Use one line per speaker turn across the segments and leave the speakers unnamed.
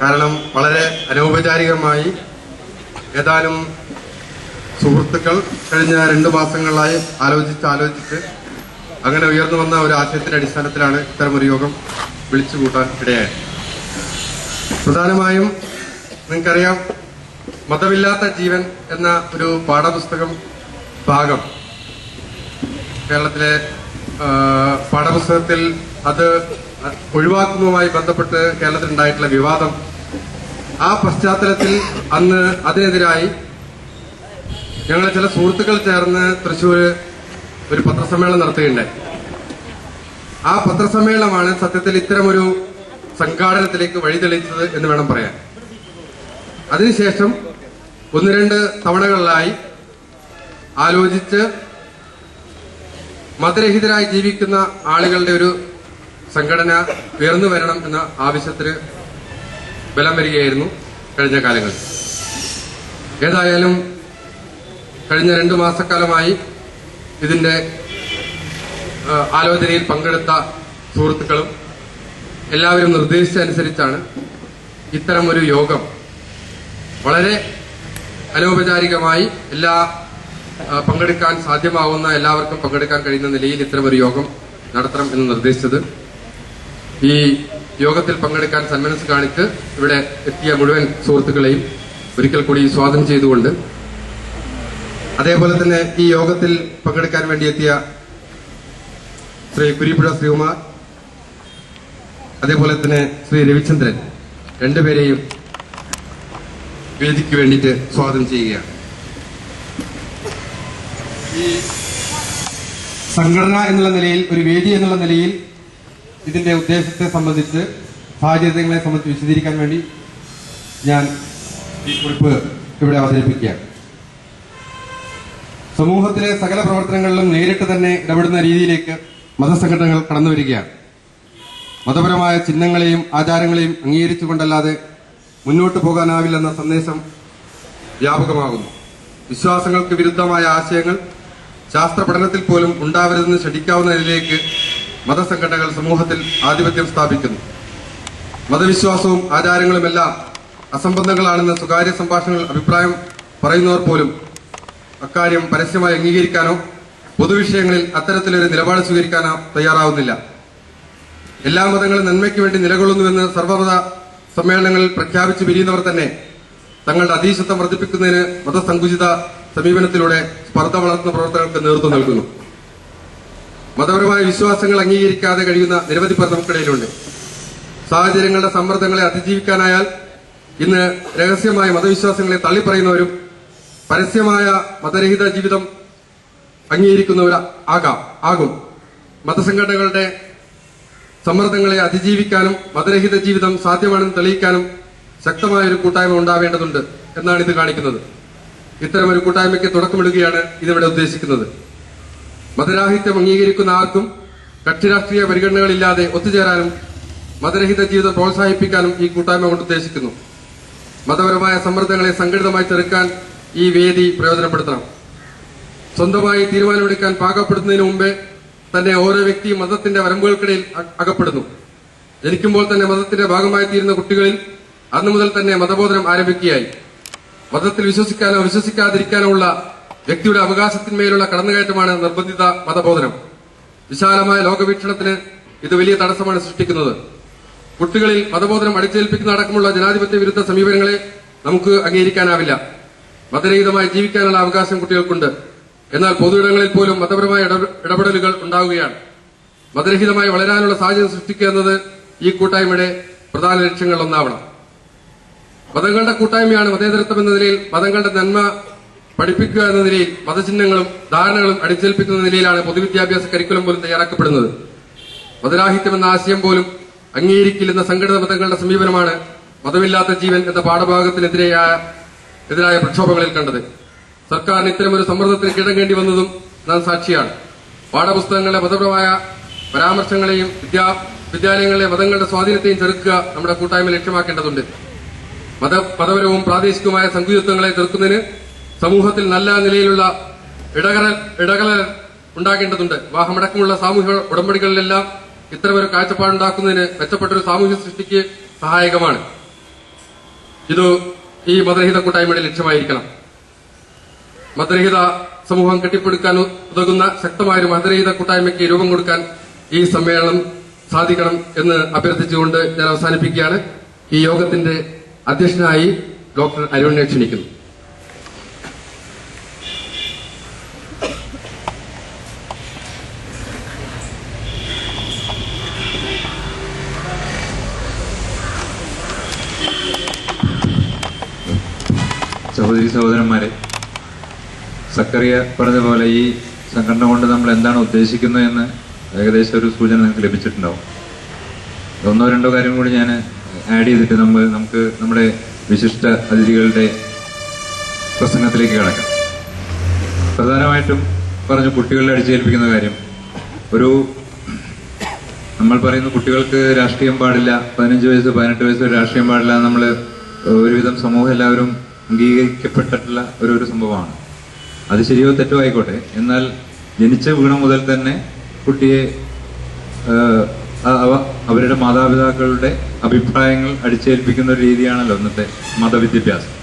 കാരണം വളരെ അനൗപചാരികമായി ഏതാനും സുഹൃത്തുക്കൾ കഴിഞ്ഞ രണ്ട് മാസങ്ങളായി ആലോചിച്ച് ആലോചിച്ച് അങ്ങനെ ഉയർന്നു വന്ന ഒരു ആശയത്തിന്റെ അടിസ്ഥാനത്തിലാണ് ഇത്തരമൊരു യോഗം വിളിച്ചു കൂട്ടാൻ ഇടയായത്. പ്രധാനമായും നിങ്ങൾക്കറിയാം മതമില്ലാത്ത ജീവൻ എന്ന ഒരു പാഠപുസ്തകം ഭാഗം കേരളത്തിലെ പാഠപുസ്തകത്തിൽ അത് ഒഴിവാക്കുന്നതുമായി ബന്ധപ്പെട്ട് കേരളത്തിലുണ്ടായിട്ടുള്ള വിവാദം ആ പശ്ചാത്തലത്തിൽ അന്ന് അതിനെതിരായി ഞങ്ങൾ ചില സുഹൃത്തുക്കൾ ചേർന്ന് തൃശൂർ ഒരു പത്രസമ്മേളനം നടത്തുകയുണ്ടായി. ആ പത്രസമ്മേളനമാണ് സത്യത്തിൽ ഇത്തരമൊരു സംഘാടനത്തിലേക്ക് വഴിതെളിച്ചത് എന്ന് വേണം പറയാൻ. അതിനുശേഷം ഒന്ന് രണ്ട് തവണകളിലായി ആലോചിച്ച് മതരഹിതരായി ജീവിക്കുന്ന ആളുകളുടെ ഒരു സംഘടന ഉയർന്നു വരണം എന്ന ആവശ്യത്തിന് ബലം വരികയായിരുന്നു കഴിഞ്ഞ കാലങ്ങളിൽ. ഏതായാലും കഴിഞ്ഞ രണ്ടു മാസക്കാലമായി ഇതിന്റെ ആലോചനയിൽ പങ്കെടുത്ത സുഹൃത്തുക്കളും എല്ലാവരും നിർദ്ദേശിച്ചനുസരിച്ചാണ് ഇത്തരം ഒരു യോഗം വളരെ അനൗപചാരികമായി എല്ലാ പങ്കെടുക്കാൻ സാധ്യമാവുന്ന എല്ലാവർക്കും പങ്കെടുക്കാൻ കഴിയുന്ന നിലയിൽ ഇത്തരം ഒരു യോഗം നടത്തണം എന്ന് നിർദ്ദേശിച്ചത് ഈ യോഗത്തിൽ പങ്കെടുക്കാൻ സന്മനസ് കാണിച്ച് ഇവിടെ എത്തിയ മുഴുവൻ സുഹൃത്തുക്കളെയും ഒരിക്കൽ കൂടി സ്വാഗതം ചെയ്തുകൊണ്ട് അതേപോലെ തന്നെ ഈ യോഗത്തിൽ പങ്കെടുക്കാൻ വേണ്ടി എത്തിയ ശ്രീ കുരിപ്പുഴ ശ്രീകുമാർ അതേപോലെ തന്നെ ശ്രീ രവിചന്ദ്രൻ രണ്ടുപേരെയും വേദിക്ക് വേണ്ടിയിട്ട് സ്വാഗതം ചെയ്യുകയാണ്. ഈ സംഘടന എന്നുള്ള നിലയിൽ ഒരു വേദി എന്നുള്ള നിലയിൽ ഇതിന്റെ ഉദ്ദേശത്തെ സംബന്ധിച്ച് സാഹചര്യങ്ങളെ സംബന്ധിച്ച് വിശദീകരിക്കാൻ വേണ്ടി ഞാൻ ഈ കുറിപ്പ് ഇവിടെ അവതരിപ്പിക്കുകയാണ് സമൂഹത്തിലെ സകല പ്രവർത്തനങ്ങളിലും നേരിട്ട് തന്നെ ഇടപെടുന്ന രീതിയിലേക്ക് മതസംഘടനകൾ കടന്നു വരികയാണ് മതപരമായ ചിഹ്നങ്ങളെയും ആചാരങ്ങളെയും അംഗീകരിച്ചുകൊണ്ടല്ലാതെ മുന്നോട്ട് പോകാനാവില്ലെന്ന സന്ദേശം വ്യാപകമാകുന്നു. വിശ്വാസങ്ങൾക്ക് വിരുദ്ധമായ ആശയങ്ങൾ ശാസ്ത്ര പഠനത്തിൽ പോലും ഉണ്ടാവരുതെന്ന് ക്ഷണിക്കാവുന്ന നിലയിലേക്ക് മതസംഘടനകൾ സമൂഹത്തിൽ ആധിപത്യം സ്ഥാപിക്കുന്നു. മതവിശ്വാസവും ആചാരങ്ങളുമെല്ലാം അസംബന്ധങ്ങളാണെന്ന് സ്വകാര്യ സംഭാഷണങ്ങൾ അഭിപ്രായം പറയുന്നവർ പോലും അക്കാര്യം പരസ്യമായി അംഗീകരിക്കാനോ പൊതുവിഷയങ്ങളിൽ അത്തരത്തിലൊരു നിലപാട് സ്വീകരിക്കാനോ തയ്യാറാവുന്നില്ല. എല്ലാ മതങ്ങളും നന്മയ്ക്ക് വേണ്ടി നിലകൊള്ളുന്നുവെന്ന് സർവമത സമ്മേളനങ്ങളിൽ പ്രഖ്യാപിച്ചു പിരിയുന്നവർ തന്നെ തങ്ങളുടെ അതീശത്വം വർദ്ധിപ്പിക്കുന്നതിന് മതസങ്കുചിത സമീപനത്തിലൂടെ സ്പർദ്ധ വളർത്തുന്ന പ്രവർത്തനങ്ങൾക്ക് നേതൃത്വം നൽകുന്നു. മതപരമായ വിശ്വാസങ്ങൾ അംഗീകരിക്കാതെ കഴിയുന്ന നിരവധി പേർ നമുക്കിടയിലുണ്ട്. സാഹചര്യങ്ങളുടെ സമ്മർദ്ദങ്ങളെ അതിജീവിക്കാനായാൽ ഇന്ന് രഹസ്യമായ മതവിശ്വാസങ്ങളെ തള്ളിപ്പറയുന്നവരും പരസ്യമായ മതരഹിത ജീവിതം അംഗീകരിക്കുന്നവർ ആകാം ആകും. മതസംഘടനകളുടെ സമ്മർദ്ദങ്ങളെ അതിജീവിക്കാനും മതരഹിത ജീവിതം സാധ്യമാണെന്ന് തെളിയിക്കാനും ശക്തമായ ഒരു കൂട്ടായ്മ ഉണ്ടാവേണ്ടതുണ്ട് എന്നാണ് ഇത് കാണിക്കുന്നത്. ഇത്തരമൊരു കൂട്ടായ്മയ്ക്ക് തുടക്കമിടുകയാണ് ഇതിവിടെ ഉദ്ദേശിക്കുന്നത്. മതരാഹിത്യം അംഗീകരിക്കുന്ന ആർക്കും കക്ഷിരാഷ്ട്രീയ പരിഗണനകളില്ലാതെ ഒത്തുചേരാനും മതരഹിത ജീവിതം പ്രോത്സാഹിപ്പിക്കാനും ഈ കൂട്ടായ്മ കൊണ്ട് ഉദ്ദേശിക്കുന്നു. മതപരമായ സമ്മർദ്ദങ്ങളെ സംഘടിതമായി ചെറുക്കാൻ ഈ വേദി പ്രയോജനപ്പെടുത്തണം. സ്വന്തമായി തീരുമാനമെടുക്കാൻ പാകപ്പെടുന്നതിന് മുമ്പേ തന്നെ ഓരോ വ്യക്തിയും മതത്തിന്റെ വരമ്പുകൾക്കിടയിൽ അകപ്പെടുന്നു. ജനിക്കുമ്പോൾ തന്നെ മതത്തിന്റെ ഭാഗമായി തീരുന്ന കുട്ടികളിൽ അന്നു മുതൽ തന്നെ മതബോധനം ആരംഭിക്കുകയായി. മതത്തിൽ വിശ്വസിക്കാനോ വിശ്വസിക്കാതിരിക്കാനോ ഉള്ള വ്യക്തിയുടെ അവകാശത്തിന്മേലുള്ള കടന്നുകയറ്റമാണ് നിർബന്ധിത മതബോധനം. വിശാലമായ ലോകവീക്ഷണത്തിന് ഇത് വലിയ തടസ്സമാണ് സൃഷ്ടിക്കുന്നത്. കുട്ടികളിൽ മതബോധനം അടിച്ചേൽപ്പിക്കുന്ന അടക്കമുള്ള ജനാധിപത്യ വിരുദ്ധ സമീപനങ്ങളെ നമുക്ക് അംഗീകരിക്കാനാവില്ല. മതരഹിതമായി ജീവിക്കാനുള്ള അവകാശം കുട്ടികൾക്കുണ്ട്. എന്നാൽ പൊതുയിടങ്ങളിൽ പോലും മതപരമായ ഇടപെ- ഇടപെടലുകൾ ഉണ്ടാവുകയാണ്. മതരഹിതമായി വളരാനുള്ള സാഹചര്യം സൃഷ്ടിക്കുക എന്നത് ഈ കൂട്ടായ്മയുടെ പ്രധാന ലക്ഷ്യങ്ങളിൽ ഒന്നാവണം മതങ്ങളുടെ കൂട്ടായ്മയാണ് മതേതരത്വം എന്ന നിലയിൽ മതങ്ങളുടെ നന്മ പഠിപ്പിക്കുക എന്ന നിലയിൽ മതചിഹ്നങ്ങളും ധാരണകളും അടിച്ചേൽപ്പിക്കുന്ന നിലയിലാണ് പൊതുവിദ്യാഭ്യാസ കരിക്കുലം പോലും തയ്യാറാക്കപ്പെടുന്നത്. മതരാഹിത്യം എന്ന ആശയം പോലും അംഗീകരിക്കില്ലെന്ന സംഘടിത മതങ്ങളുടെ സമീപനമാണ് മതമില്ലാത്ത ജീവൻ എന്ന പാഠഭാഗത്തിനെതിരെയായ എതിരായ പ്രക്ഷോഭങ്ങളിൽ കണ്ടത്. സർക്കാരിന് ഇത്തരമൊരു സമ്മർദ്ദത്തിന് കിടങ്ങേണ്ടി വന്നതും നാം സാക്ഷിയാണ്. പാഠപുസ്തകങ്ങളിലെ മതപരമായ പരാമർശങ്ങളെയും വിദ്യാ വിദ്യാലയങ്ങളിലെ മതങ്ങളുടെ സ്വാധീനത്തെയും ചെറുക്കുക നമ്മുടെ കൂട്ടായ്മ ലക്ഷ്യമാക്കേണ്ടതുണ്ട്. മത മതപരവും പ്രാദേശികവുമായ സങ്കുചിത്വങ്ങളെ ചെറുക്കുന്നതിന് സമൂഹത്തിൽ നല്ല നിലയിലുള്ള ഇടകല ഇടകല ഉണ്ടാകേണ്ടതുണ്ട്. വിവാഹമടക്കമുള്ള സാമൂഹിക ഉടമ്പടികളിലെല്ലാം ഇത്തരമൊരു കാഴ്ചപ്പാടുണ്ടാക്കുന്നതിന് മെച്ചപ്പെട്ടൊരു സാമൂഹ്യ സൃഷ്ടിക്ക് സഹായകമാണ്. ഇത് ഈ മതരഹിത കൂട്ടായ്മയുടെ ലക്ഷ്യമായിരിക്കണം. മതരഹിത സമൂഹം കെട്ടിപ്പടുക്കാൻ ഉതകുന്ന ശക്തമായ ഒരു മതരഹിത കൂട്ടായ്മയ്ക്ക് രൂപം കൊടുക്കാൻ ഈ സമ്മേളനം സാധിക്കണം എന്ന് അഭ്യർത്ഥിച്ചുകൊണ്ട് ഞാൻ അവസാനിപ്പിക്കുകയാണ്. ഈ യോഗത്തിന്റെ അധ്യക്ഷനായി ഡോക്ടർ അരുണിനെ ക്ഷണിക്കുന്നു.
സഹോദരി സഹോദരന്മാരെ സക്കറിയ പറഞ്ഞ പോലെ ഈ സംഘടന കൊണ്ട് നമ്മൾ എന്താണ് ഉദ്ദേശിക്കുന്നത് എന്ന് ഏകദേശം ഒരു സൂചന നിങ്ങൾക്ക് ലഭിച്ചിട്ടുണ്ടാവും. ഒന്നോ രണ്ടോ കാര്യം കൂടി ഞാൻ ആഡ് ചെയ്തിട്ട് നമ്മൾ നമുക്ക് നമ്മുടെ വിശിഷ്ട അതിഥികളുടെ പ്രസംഗത്തിലേക്ക് കടക്കാം. പ്രധാനമായിട്ടും പറഞ്ഞു കുട്ടികളെ അടിച്ചേൽപ്പിക്കുന്ന കാര്യം ഒരു നമ്മൾ പറയുന്നു കുട്ടികൾക്ക് രാഷ്ട്രീയം പാടില്ല പതിനഞ്ച് വയസ്സ് പതിനെട്ട് വയസ്സ് രാഷ്ട്രീയം പാടില്ല നമ്മൾ ഒരുവിധം സമൂഹം എല്ലാവരും അംഗീകരിക്കപ്പെട്ടിട്ടുള്ള ഒരു ഒരു സംഭവമാണ്. അത് ശരിയോ തെറ്റോ ആയിക്കോട്ടെ. എന്നാൽ ജനിച്ച വീണ മുതൽ തന്നെ കുട്ടിയെ അവ- അവരുടെ മാതാപിതാക്കളുടെ അഭിപ്രായങ്ങൾ അടിച്ചേൽപ്പിക്കുന്ന ഒരു രീതിയാണല്ലോ ഇന്നത്തെ മതവിദ്യാഭ്യാസം.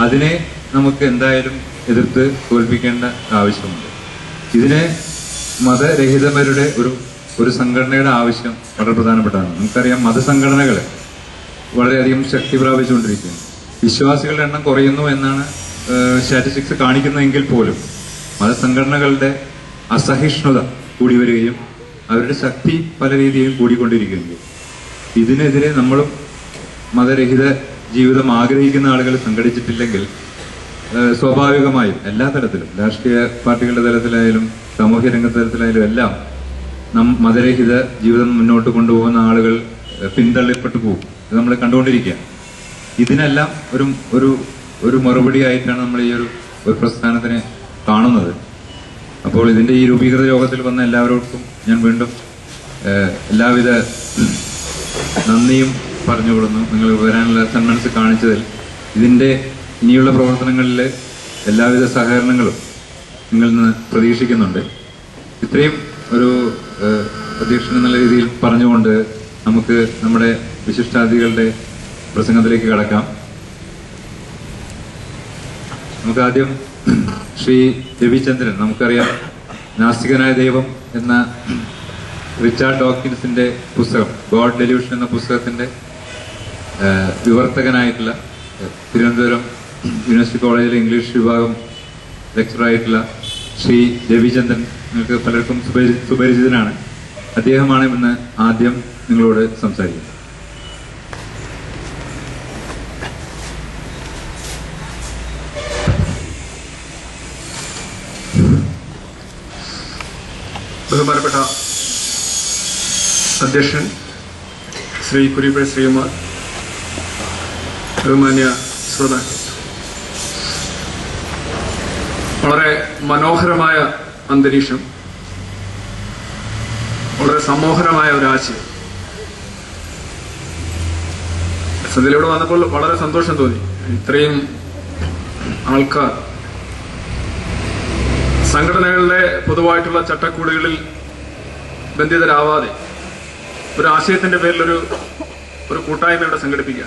അതിനെ നമുക്ക് എന്തായാലും എതിർത്ത് തോൽപ്പിക്കേണ്ട ആവശ്യമുണ്ട്. ഇതിനെ മതരഹിതമരുടെ ഒരു ഒരു സംഘടനയുടെ ആവശ്യം വളരെ പ്രധാനപ്പെട്ടതാണ്. നമുക്കറിയാം മതസംഘടനകൾ വളരെയധികം ശക്തി പ്രാപിച്ചുകൊണ്ടിരിക്കുകയാണ് വിശ്വാസികളുടെ എണ്ണം കുറയുന്നു എന്നാണ് സ്റ്റാറ്റിസ്റ്റിക്സ് കാണിക്കുന്നതെങ്കിൽ പോലും മതസംഘടനകളുടെ അസഹിഷ്ണുത കൂടി വരികയും അവരുടെ ശക്തി പല രീതിയിലും കൂടിക്കൊണ്ടിരിക്കുന്നു ഇതിനെതിരെ നമ്മളും മതരഹിത ജീവിതം ആഗ്രഹിക്കുന്ന ആളുകൾ സംഘടിച്ചിട്ടില്ലെങ്കിൽ സ്വാഭാവികമായും എല്ലാ തരത്തിലും രാഷ്ട്രീയ പാർട്ടികളുടെ തലത്തിലായാലും സാമൂഹ്യ രംഗ തലത്തിലായാലും എല്ലാം നം മതരഹിത ജീവിതം മുന്നോട്ട് കൊണ്ടുപോകുന്ന ആളുകൾ പിന്തള്ളപ്പെട്ടു പോകും. ഇത് നമ്മൾ കണ്ടുകൊണ്ടിരിക്കുകയാണ്. ഇതിനെല്ലാം ഒരു ഒരു ഒരു മറുപടി ആയിട്ടാണ് നമ്മൾ ഈ ഒരു ഒരു പ്രസ്ഥാനത്തിനെ കാണുന്നത്. അപ്പോൾ ഇതിന്റെ ഈ രൂപീകൃത യോഗത്തിൽ വന്ന എല്ലാവർക്കും ഞാൻ വീണ്ടും എല്ലാവിധ നന്ദിയും പറഞ്ഞുകൊള്ളുന്നു. നിങ്ങൾ വരാനുള്ള സന്മനസ് കാണിച്ചതിൽ ഇതിന്റെ ഇനിയുള്ള പ്രവർത്തനങ്ങളിൽ എല്ലാവിധ സഹകരണങ്ങളും നിങ്ങളിൽ നിന്ന് പ്രതീക്ഷിക്കുന്നുണ്ട്. ഇത്രയും ഒരു പ്രതീക്ഷ എന്നുള്ള രീതിയിൽ പറഞ്ഞുകൊണ്ട് നമുക്ക് നമ്മുടെ വിശിഷ്ടാതിഥികളുടെ പ്രസംഗത്തിലേക്ക് കടക്കാം. നമുക്ക് ആദ്യം ശ്രീ രവിചന്ദ്രൻ നമുക്കറിയാം നാസ്തികനായ ദൈവം എന്ന റിച്ചാർഡ് ഡോക്കിൻസിന്റെ പുസ്തകം ഗോഡ് ഡെലിവിഷൻ എന്ന പുസ്തകത്തിന്റെ വിവർത്തകനായിട്ടുള്ള തിരുവനന്തപുരം യൂണിവേഴ്സിറ്റി കോളേജിലെ ഇംഗ്ലീഷ് വിഭാഗം ലെക്ചറായിട്ടുള്ള ശ്രീ രവിചന്ദ്രൻ നിങ്ങൾക്ക് പലർക്കും സുപരിചിതനാണ്. അദ്ദേഹമാണ് ഇന്ന് ആദ്യം നിങ്ങളോട് സംസാരിക്കുന്നത്.
ബഹുമാനപ്പെട്ട അധ്യക്ഷൻ ശ്രീ കുരിപ്പഴ ശ്രീകുമാർ ബഹുമാന്യ ശ്രോതാക്കൾ. വളരെ മനോഹരമായ അന്തരീക്ഷം വളരെ സമ്മോഹനമായ ഒരാശയം സന്ധ്യയിലൂടെ വന്നപ്പോൾ വളരെ സന്തോഷം തോന്നി. ഇത്രയും ആൾക്കാർ സംഘടനകളുടെ പൊതുവായിട്ടുള്ള ചട്ടക്കൂടുകളിൽ ബന്ധിതരാവാതെ ഒരു ആശയത്തിന്റെ പേരിൽ ഒരു കൂട്ടായ്മ ഇവിടെ സംഘടിപ്പിക്കുക.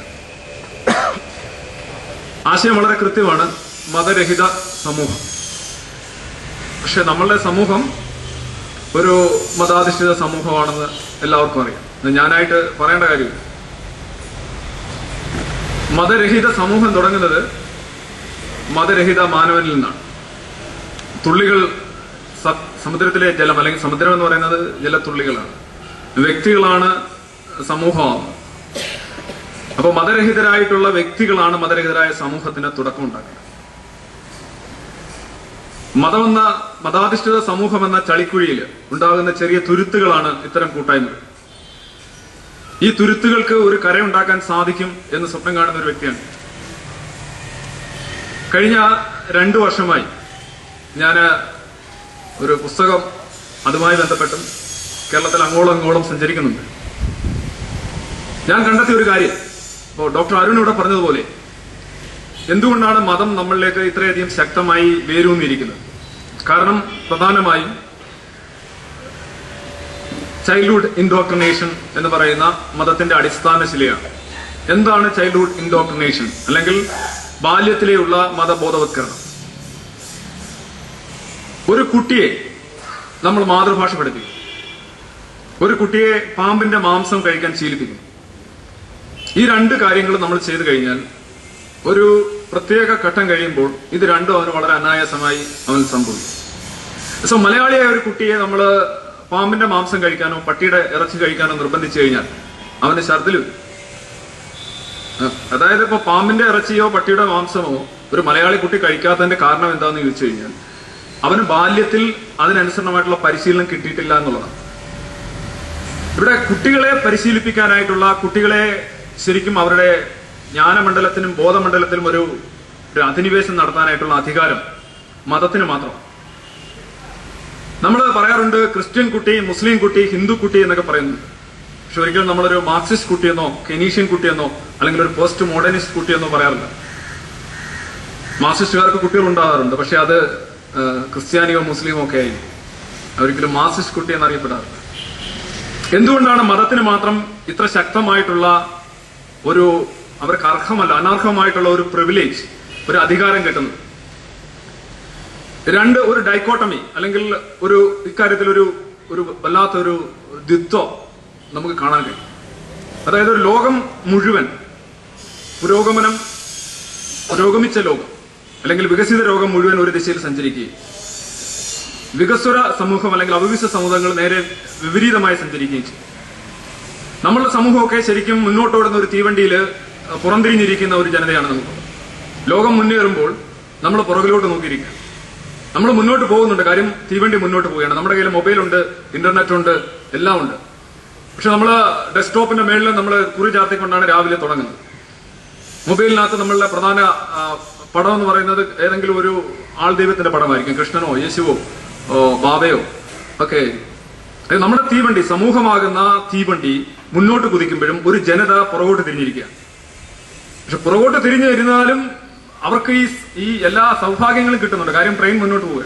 ആശയം വളരെ കൃത്യമാണ്. മതരഹിത സമൂഹം. പക്ഷെ നമ്മളുടെ സമൂഹം ഒരു മതാധിഷ്ഠിത സമൂഹമാണെന്ന് എല്ലാവർക്കും അറിയാം. ഞാനായിട്ട് പറയേണ്ട കാര്യമില്ല. മതരഹിത സമൂഹം തുടങ്ങുന്നത് മതരഹിത മാനവനിൽ നിന്നാണ്. തുള്ളികൾ സമുദ്രത്തിലെ ജലം അല്ലെങ്കിൽ സമുദ്രം എന്ന് പറയുന്നത് ജലത്തുള്ളികളാണ്. വ്യക്തികളാണ് സമൂഹമാണ് അപ്പോൾ മതരഹിതരായിട്ടുള്ള വ്യക്തികളാണ് മതരഹിതരായ സമൂഹത്തിന് തുടക്കം ഉണ്ടാക്കുന്നത് മതമെന്ന മതാധിഷ്ഠിത സമൂഹം എന്ന ചളിക്കുഴിയിൽ ഉണ്ടാകുന്ന ചെറിയ തുരുത്തുകളാണ് ഇത്തരം കൂട്ടായ്മകൾ. ഈ തുരുത്തുകൾക്ക് ഒരു കരയുണ്ടാക്കാൻ സാധിക്കും എന്ന് സ്വപ്നം കാണുന്ന ഒരു വ്യക്തിയാണ്. കഴിഞ്ഞ രണ്ടു വർഷമായി ഞാൻ ഒരു പുസ്തകം അതുമായി ബന്ധപ്പെട്ടും കേരളത്തിൽ അങ്ങോളം അങ്ങോളം സഞ്ചരിക്കുന്നുണ്ട്. ഞാൻ കണ്ടെത്തിയ ഒരു കാര്യം. ഇപ്പോൾ ഡോക്ടർ അരുൺ ഇവിടെ പറഞ്ഞതുപോലെ എന്തുകൊണ്ടാണ് മതം നമ്മളിലേക്ക് ഇത്രയധികം ശക്തമായി വേരൂന്നിയിരിക്കുന്നത്? കാരണം പ്രധാനമായും ചൈൽഡ്ഹുഡ് ഇൻഡോക്ട്രിനേഷൻ എന്ന് പറയുന്ന മതത്തിന്റെ അടിസ്ഥാന ശിലയാണ്. എന്താണ് ചൈൽഡ്ഹുഡ് ഇൻഡോക്ട്രിനേഷൻ അല്ലെങ്കിൽ ബാല്യത്തിലെയുള്ള മതബോധവത്കരണം. കുട്ടിയെ നമ്മൾ മാതൃഭാഷ പഠിപ്പിക്കും. ഒരു കുട്ടിയെ പാമ്പിന്റെ മാംസം കഴിക്കാൻ ശീലിപ്പിക്കും. ഈ രണ്ട് കാര്യങ്ങൾ നമ്മൾ ചെയ്തു കഴിഞ്ഞാൽ ഒരു പ്രത്യേക ഘട്ടം കഴിയുമ്പോൾ ഇത് രണ്ടും അവന് വളരെ അനായാസമായി അവൻ സംഭവിക്കും. സോ മലയാളിയായ ഒരു കുട്ടിയെ നമ്മൾ പാമ്പിന്റെ മാംസം കഴിക്കാനോ പട്ടിയുടെ ഇറച്ചി കഴിക്കാനോ നിർബന്ധിച്ചു കഴിഞ്ഞാൽ അവന് ഛർദിൽ അതായത് ഇപ്പൊ പാമ്പിന്റെ ഇറച്ചിയോ പട്ടിയുടെ മാംസമോ ഒരു മലയാളി കുട്ടി കഴിക്കാത്തതിന്റെ കാരണം എന്താണെന്ന് ചോദിച്ചു കഴിഞ്ഞാൽ അവന് ബാല്യത്തിൽ അതിനനുസരണമായിട്ടുള്ള പരിശീലനം കിട്ടിയിട്ടില്ല എന്നുള്ളതാണ്. ഇവിടെ കുട്ടികളെ പരിശീലിപ്പിക്കാനായിട്ടുള്ള കുട്ടികളെ ശരിക്കും അവരുടെ ജ്ഞാനമണ്ഡലത്തിനും ബോധമണ്ഡലത്തിനും ഒരു ഒരു അധിനിവേശം നടത്താനായിട്ടുള്ള അധികാരം മതത്തിന് മാത്രം. നമ്മൾ പറയാറുണ്ട് ക്രിസ്ത്യൻ കുട്ടി മുസ്ലിം കുട്ടി ഹിന്ദു കുട്ടി എന്നൊക്കെ പറയുന്നു പക്ഷെ ഒരിക്കലും നമ്മളൊരു മാർക്സിസ്റ്റ് കുട്ടിയെന്നോ കെനീഷ്യൻ കുട്ടിയെന്നോ അല്ലെങ്കിൽ ഒരു പോസ്റ്റ് മോഡേണിസ്റ്റ് കുട്ടിയെന്നോ പറയാറില്ല. മാർക്സിസ്റ്റുകാർക്ക് കുട്ടികൾ ഉണ്ടാകാറുണ്ട്. പക്ഷെ അത് ക്രിസ്ത്യാനിയോ മുസ്ലിമോ ഒക്കെ ആയി. അവരിക്കലും മാർസിസ്റ്റ് കുട്ടി എന്നറിയപ്പെടാറ്. എന്തുകൊണ്ടാണ് മതത്തിന് മാത്രം ഇത്ര ശക്തമായിട്ടുള്ള ഒരു അവർക്ക് അർഹമല്ല അനർഹമായിട്ടുള്ള ഒരു പ്രിവിലേജ് ഒരു അധികാരം കിട്ടുന്നത്? രണ്ട് ഒരു ഡൈക്കോട്ടമി അല്ലെങ്കിൽ ഒരു ഇക്കാര്യത്തിൽ ഒരു ഒരു വല്ലാത്തൊരു ദ്വിത്വം നമുക്ക് കാണാൻ കഴിയും. അതായത് ഒരു ലോകം മുഴുവൻ പുരോഗമനം പുരോഗമിച്ച ലോകം അല്ലെങ്കിൽ വികസിത രോഗം മുഴുവൻ ഒരു ദിശയിൽ സഞ്ചരിക്കുകയും വികസ്വര സമൂഹം അല്ലെങ്കിൽ അവികസിത സമൂഹങ്ങൾ നേരെ വിപരീതമായി സഞ്ചരിക്കുകയും ചെയ്യും. നമ്മളുടെ സമൂഹമൊക്കെ ശരിക്കും മുന്നോട്ടോടുന്ന ഒരു തീവണ്ടിയിൽ പുറംതിരിഞ്ഞിരിക്കുന്ന ഒരു ജനതയാണ് നമുക്ക്. ലോകം മുന്നേറുമ്പോൾ നമ്മൾ പുറകിലോട്ട് നോക്കിയിരിക്കുക. നമ്മൾ മുന്നോട്ട് പോകുന്നുണ്ട്. കാര്യം തീവണ്ടി മുന്നോട്ട് പോവുകയാണ്. നമ്മുടെ കയ്യിൽ മൊബൈലുണ്ട് ഇന്റർനെറ്റ് ഉണ്ട് എല്ലാം ഉണ്ട്. പക്ഷെ നമ്മൾ ഡെസ്ക്ടോപ്പിന്റെ മേളിൽ നമ്മൾ കുറി ചാർത്തിക്കൊണ്ടാണ് രാവിലെ തുടങ്ങുന്നത്. മൊബൈലിനകത്ത് നമ്മളുടെ പ്രധാന പടം എന്ന് പറയുന്നത് ഏതെങ്കിലും ഒരു ആൾ ദൈവത്തിന്റെ പടമായിരിക്കും. കൃഷ്ണനോ യേശുവോ ബാബയോ ഒക്കെ. നമ്മുടെ തീവണ്ടി സമൂഹമാകുന്ന തീവണ്ടി മുന്നോട്ട് കുതിക്കുമ്പോഴും ഒരു ജനത പുറകോട്ട് തിരിഞ്ഞിരിക്കുക. പക്ഷെ പുറകോട്ട് തിരിഞ്ഞു വരുന്നാലും അവർക്ക് ഈ ഈ എല്ലാ സൗഭാഗ്യങ്ങളും കിട്ടുന്നുണ്ട്. കാര്യം ട്രെയിൻ മുന്നോട്ട് പോവുക.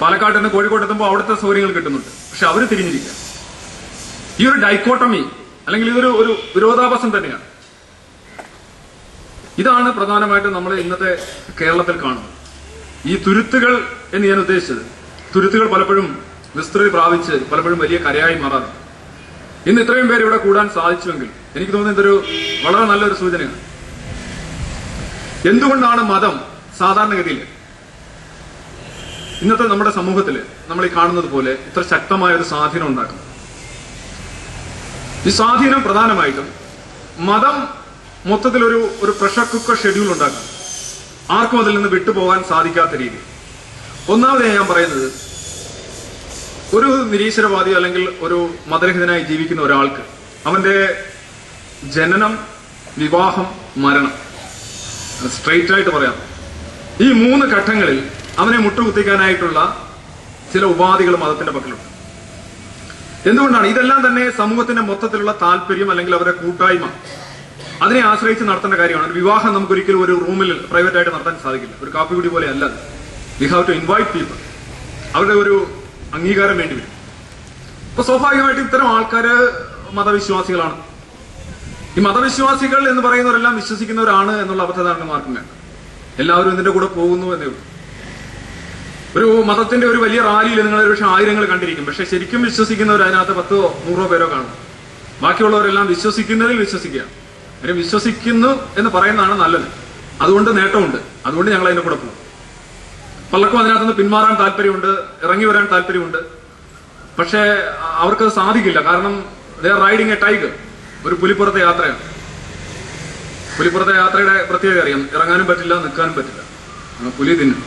പാലക്കാട്ട് നിന്ന് കോഴിക്കോട്ട് എത്തുമ്പോൾ അവിടുത്തെ സൗകര്യങ്ങൾ കിട്ടുന്നുണ്ട്. പക്ഷെ അവർ തിരിഞ്ഞിരിക്കുക. ഈ ഒരു ഡൈക്കോട്ടമി അല്ലെങ്കിൽ ഇതൊരു ഒരു വിരോധാഭാസം തന്നെയാണ്. ഇതാണ് പ്രധാനമായിട്ടും നമ്മൾ ഇന്നത്തെ കേരളത്തിൽ കാണുന്നത്. ഈ തുരുത്തുകൾ എന്ന് ഞാൻ ഉദ്ദേശിച്ചത്. തുരുത്തുകൾ പലപ്പോഴും വിസ്തൃതി പ്രാപിച്ച് പലപ്പോഴും വലിയ കരയായി മാറാറ് ഇന്ന് ഇത്രയും പേര് ഇവിടെ കൂടാൻ സാധിച്ചുവെങ്കിൽ എനിക്ക് തോന്നുന്നത് ഇതൊരു വളരെ നല്ലൊരു സൂചനയാണ്. എന്തുകൊണ്ടാണ് മതം സാധാരണഗതിയിൽ ഇന്നത്തെ നമ്മുടെ സമൂഹത്തിൽ നമ്മൾ ഈ കാണുന്നത് പോലെ ഇത്ര ശക്തമായ ഒരു സ്വാധീനം ഉണ്ടാക്കുന്നത്? ഈ സ്വാധീനം പ്രധാനമായിട്ടും മതം മൊത്തത്തിൽ ഒരു ഒരു പ്രഷർ കുക്കർ ഷെഡ്യൂൾ ഉണ്ടാക്കും. ആർക്കും അതിൽ നിന്ന് വിട്ടുപോകാൻ സാധിക്കാത്ത രീതി. ഒന്നാമതായി ഞാൻ പറയുന്നത് ഒരു നിരീശ്വരവാദി അല്ലെങ്കിൽ ഒരു മതരഹിതനായി ജീവിക്കുന്ന ഒരാൾക്ക് അവന്റെ ജനനം വിവാഹം മരണം സ്ട്രെയിറ്റ് ആയിട്ട് പറയാം. ഈ മൂന്ന് ഘട്ടങ്ങളിൽ അവനെ മുട്ടുകുത്തിക്കാനായിട്ടുള്ള ചില ഉപാധികൾ മതത്തിന്റെ പക്കലുണ്ട്. എന്തുകൊണ്ടാണ്? ഇതെല്ലാം തന്നെ സമൂഹത്തിന്റെ മൊത്തത്തിലുള്ള താല്പര്യം അല്ലെങ്കിൽ അവരുടെ കൂട്ടായ്മ. അതിനെ ആശ്രയിച്ച് നടത്തേണ്ട കാര്യമാണ്. ഒരു വിവാഹം നമുക്ക് ഒരിക്കലും ഒരു റൂമിൽ പ്രൈവറ്റ് ആയിട്ട് നടത്താൻ സാധിക്കില്ല. ഒരു കാപ്പി കുടി പോലെ അല്ല we have to invite people അവരുടെ ഒരു അംഗീകാരം വേണ്ടി വരും. അപ്പൊ സ്വാഭാവികമായിട്ട് ഇത്തരം ആൾക്കാര് മതവിശ്വാസികളാണ്. ഈ മതവിശ്വാസികൾ എന്ന് പറയുന്നവരെല്ലാം വിശ്വസിക്കുന്നവരാണ് എന്നുള്ള അബദ്ധധാരണ ആർക്കും വേണ്ട എല്ലാവരും ഇതിന്റെ കൂടെ പോകുന്നു എന്നേ ഉള്ളൂ. ഒരു മതത്തിന്റെ ഒരു വലിയ റാലിയിൽ നിങ്ങൾ ഒരുപക്ഷെ ആയിരങ്ങൾ കണ്ടിരിക്കും. പക്ഷെ ശരിക്കും വിശ്വസിക്കുന്നവർ അതിനകത്ത് പത്തോ നൂറോ പേരോ കാണും. ബാക്കിയുള്ളവരെല്ലാം വിശ്വസിക്കുന്നതിൽ വിശ്വസിക്കുക കാര്യം വിശ്വസിക്കുന്നു എന്ന് പറയുന്നതാണ് നല്ലത്. അതുകൊണ്ട് നേട്ടമുണ്ട്. അതുകൊണ്ട് ഞങ്ങൾ അതിന്റെ കൂടെ പോകും. പലർക്കും അതിനകത്ത് നിന്ന് പിന്മാറാൻ താല്പര്യമുണ്ട് ഇറങ്ങി വരാൻ താല്പര്യമുണ്ട്. പക്ഷേ അവർക്ക് സാധിക്കില്ല. കാരണം ദേ റൈഡിങ് എ ടൈഗർ ഒരു പുലിപ്പുറത്തെ യാത്രയാണ്. പുലിപ്പുറത്തെ യാത്രയുടെ പ്രത്യേകത അറിയാം. ഇറങ്ങാനും പറ്റില്ല നിൽക്കാനും പറ്റില്ല. പുലി തിന്നും.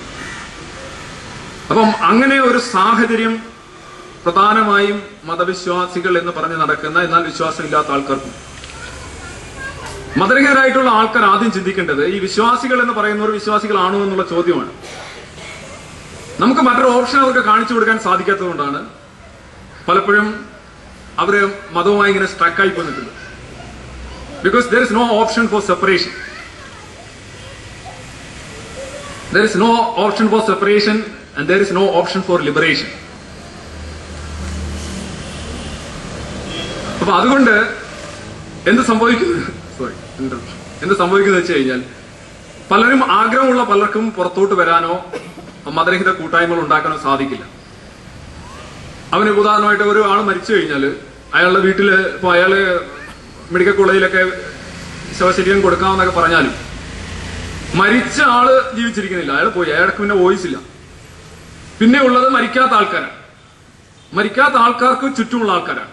അപ്പം അങ്ങനെ ഒരു സാഹചര്യം പ്രധാനമായും മതവിശ്വാസികൾ എന്ന് പറഞ്ഞ് നടക്കുന്ന എന്നാൽ വിശ്വാസമില്ലാത്ത ആൾക്കാർക്കും മതരഹിതരായിട്ടുള്ള ആൾക്കാർ ആദ്യം ചിന്തിക്കേണ്ടത് ഈ വിശ്വാസികൾ എന്ന് പറയുന്നവർ വിശ്വാസികളാണോ എന്നുള്ള ചോദ്യമാണ്. നമുക്ക് മറ്റൊരു ഓപ്ഷൻ അവർക്ക് കാണിച്ചു കൊടുക്കാൻ സാധിക്കാത്തതുകൊണ്ടാണ് പലപ്പോഴും അവർ മതവുമായി ഇങ്ങനെ സ്ട്രക്കായി പോയി because there is no option for separation there is no option for separation and there is no option for liberation അപ്പൊ അതുകൊണ്ട് എന്ത് സംഭവിക്കുന്നു? സോറി എന്ത് സംഭവിക്കുന്നത് വെച്ച് കഴിഞ്ഞാൽ പലരും ആഗ്രഹമുള്ള പലർക്കും പുറത്തോട്ട് വരാനോ മതരഹിത കൂട്ടായ്മകൾ ഉണ്ടാക്കാനോ സാധിക്കില്ല. അവന് ഉദാഹരണമായിട്ട് ഒരു ആൾ മരിച്ചു കഴിഞ്ഞാൽ അയാളുടെ വീട്ടിൽ ഇപ്പൊ അയാൾ മെഡിക്കൽ കോളേജിലൊക്കെ ശവശരീരം കൊടുക്കാമെന്നൊക്കെ പറഞ്ഞാലും മരിച്ച ആൾ ജീവിച്ചിരിക്കുന്നില്ല. അയാൾ പോയി. അയാൾക്ക് പിന്നെ വോയിസ് ഇല്ല. പിന്നെ ഉള്ളത് മരിക്കാത്ത ആൾക്കാരാണ്. മരിക്കാത്ത ആൾക്കാർക്ക് ചുറ്റുമുള്ള ആൾക്കാരാണ്.